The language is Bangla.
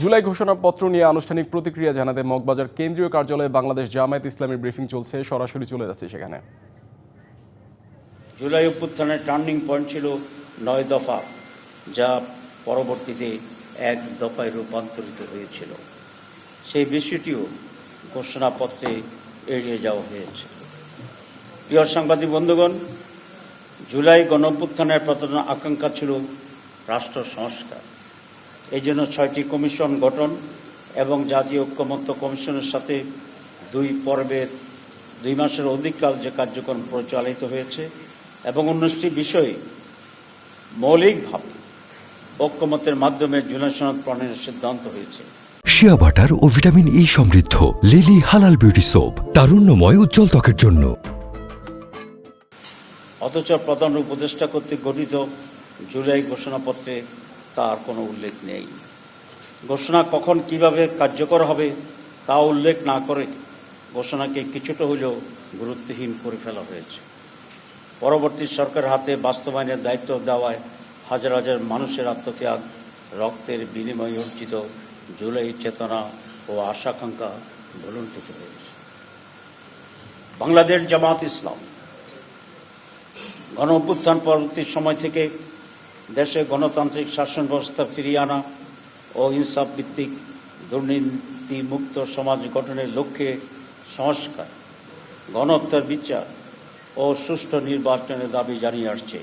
জুলাই ঘোষণাপত্র নিয়ে আনুষ্ঠানিক প্রতিক্রিয়া জানাতে মগবাজার কেন্দ্রীয় কার্যালয়ে বাংলাদেশ জামায়াত ইসলামের ব্রিফিং চলছে, সরাসরি চলে যাচ্ছে সেখানে। জুলাই অভ্যুত্থানের টার্নিং পয়েন্ট ছিল নয় দফা, যা পরবর্তীতে এক দফায় রূপান্তরিত হয়েছিল। সেই বিষয়টিও ঘোষণাপত্রে এড়িয়ে যাওয়া হয়েছে। প্রিয় সাংবাদিক বন্ধুগণ, জুলাই গণ অভ্যুত্থানের প্রধান আকাঙ্ক্ষা ছিল রাষ্ট্র সংস্কার। এই জন্য ছয়টি কমিশন গঠন এবং জাতীয় ঐক্যমত্য কমিশনের সাথে দুই পর্বের দুই মাসের অধিককাল যে কার্যক্রম পরিচালিত হয়েছে এবং উনিশটি বিষয়ে মৌলিকভাবে ঐক্যমতের মাধ্যমে জুলাই সনদ প্রণয়নের সিদ্ধান্ত হয়েছে। শিয়া বাটার ও ভিটামিন ই সমৃদ্ধ লিলি হালাল বিউটি সোপ তারুণ্যময় উজ্জ্বল ত্বকের জন্য। অথচ প্রধান উপদেষ্টা কর্তৃক গঠিত জুলাই ঘোষণাপত্রে তার কোনো উল্লেখ নেই। ঘোষণা কখন কীভাবে কার্যকর হবে তা উল্লেখ না করে ঘোষণাকে কিছুটা হলেও গুরুত্বহীন করে ফেলা হয়েছে। পরবর্তী সরকার হাতে বাস্তবায়নের দায়িত্ব দেওয়ায় হাজার হাজার মানুষের আত্মত্যাগ, রক্তের বিনিময়ে অর্জিত জুলাই চেতনা ও আশাকাঙ্ক্ষা ভুলুণ্ঠিত হয়েছে। বাংলাদেশ জামাত ইসলাম গণ অভ্যুত্থান পরবর্তী সময় থেকে দেশে গণতান্ত্রিক শাসন ব্যবস্থা ফিরিয়ে আনা ও ইনসাফ ভিত্তিক দুর্নীতিমুক্ত সমাজ গঠনের লক্ষ্যে সংস্কার, গণহত্যার বিচার ও সুষ্ঠু নির্বাচনের দাবি জানিয়ে আসছে।